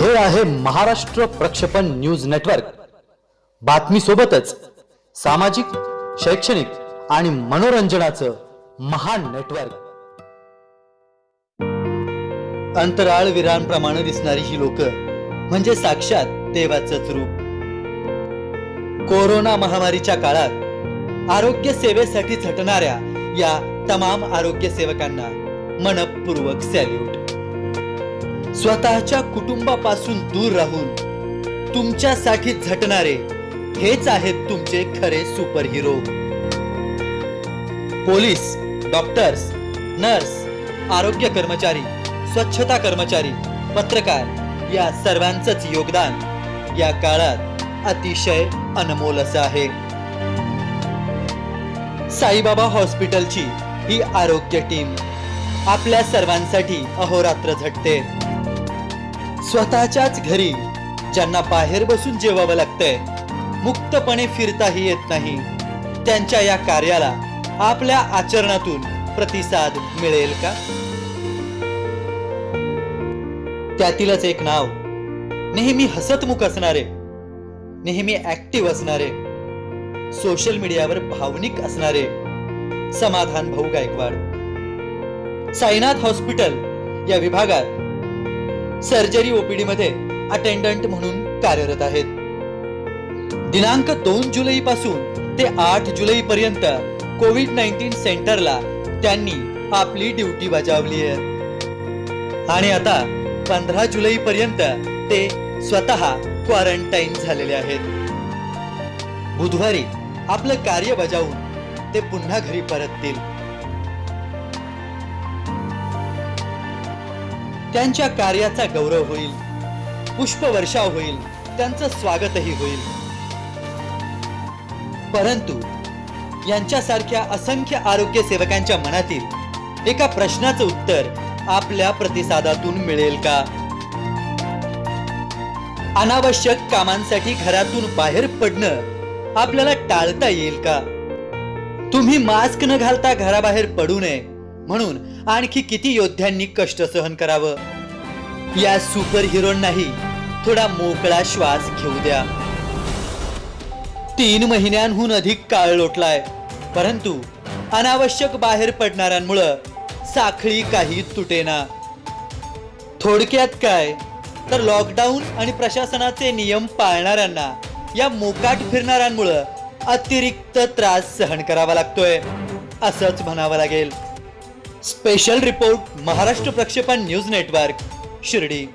हे आहे महाराष्ट्र प्रक्षेपण न्यूज नेटवर्क. बातमी सोबतच सामाजिक शैक्षणिक आणि मनोरंजनाचं महान नेटवर्क. अंतराळवीरांप्रमाणे दिसणारी ही लोक म्हणजे साक्षात देवाचंच रूप. कोरोना महामारीच्या काळात आरोग्य सेवेसाठी झटणाऱ्या या तमाम आरोग्य सेवकांना मनपूर्वक सॅल्यूट. स्वतःच्या कुटुंबापासून दूर राहून तुमच्यासाठी झटणारे हेच आहेत तुमचे खरे super hero police doctors nurse आरोग्य कर्मचारी स्वच्छता कर्मचारी पत्रकार या सर्वांचंच योगदान या काळात अतिशय अनमोल असं आहे. साईबाबा हॉस्पिटलची ही आरोग्य टीम आपल्या सर्वांसाठी अहोरात्र झटते. स्वतःच्याच घरी. ज्यांना बाहेर बसून जेवावं लागतंय मुक्तपणे फिरताही येत नाही. त्यांच्या या कार्याला आपल्या आचरणातून प्रतिसाद मिळेल का? त्यातीलच एक नाव. नेहमी हसतमुख असणारे नेहमी ऍक्टिव्ह असणारे सोशल मीडियावर भावनिक असणारे समाधान भाऊ गायकवाड. साईनाथ हॉस्पिटल या विभागात सर्जरी ओपीडी मध्ये अटेंडंट म्हणून कार्यरत आहेत. दिनांक दोन जुलै पासून ते आठ जुलै पर्यंत कोविड नाईन्टीन सेंटरला त्यांनी आपली ड्युटी बजावली आहे. आणि आता पंधरा जुलै पर्यंत ते स्वतः क्वारंटाईन झालेले आहेत. बुधवारी आपलं कार्य बजावून ते पुन्हा घरी परततील. त्यांच्या कार्याचा गौरव होईल. पुष्पवर्षाव होईल. त्यांचं स्वागतही होईल. परंतु यांच्यासारख्या असंख्य आरोग्य सेवकांच्या मनातील एका प्रश्नाचं उत्तर आपल्या प्रतिसादातून मिळेल का? अनावश्यक कामांसाठी घरातून बाहेर पडणं आपल्याला टाळता येईल का? तुम्ही मास्क न घालता घराबाहेर पडू नये. म्हणून आणखी किती योद्ध्यांनी कष्ट सहन करावं? या सुपर हिरोनाही थोडा मोकळा श्वास घेऊ द्या. तीन महिन्यांहून अधिक काळ लोटलाय. परंतु अनावश्यक बाहेर पडणाऱ्यांमुळं साखळी काही तुटेना. थोडक्यात काय? तर लॉकडाऊन आणि प्रशासनाचे नियम पाळणाऱ्यांना या मोकाट फिरणाऱ्यांमुळं अतिरिक्त त्रास सहन करावा लागतोय असंच म्हणावं लागेल. स्पेशल रिपोर्ट महाराष्ट्र प्रक्षेपण न्यूज नेटवर्क शिर्डी.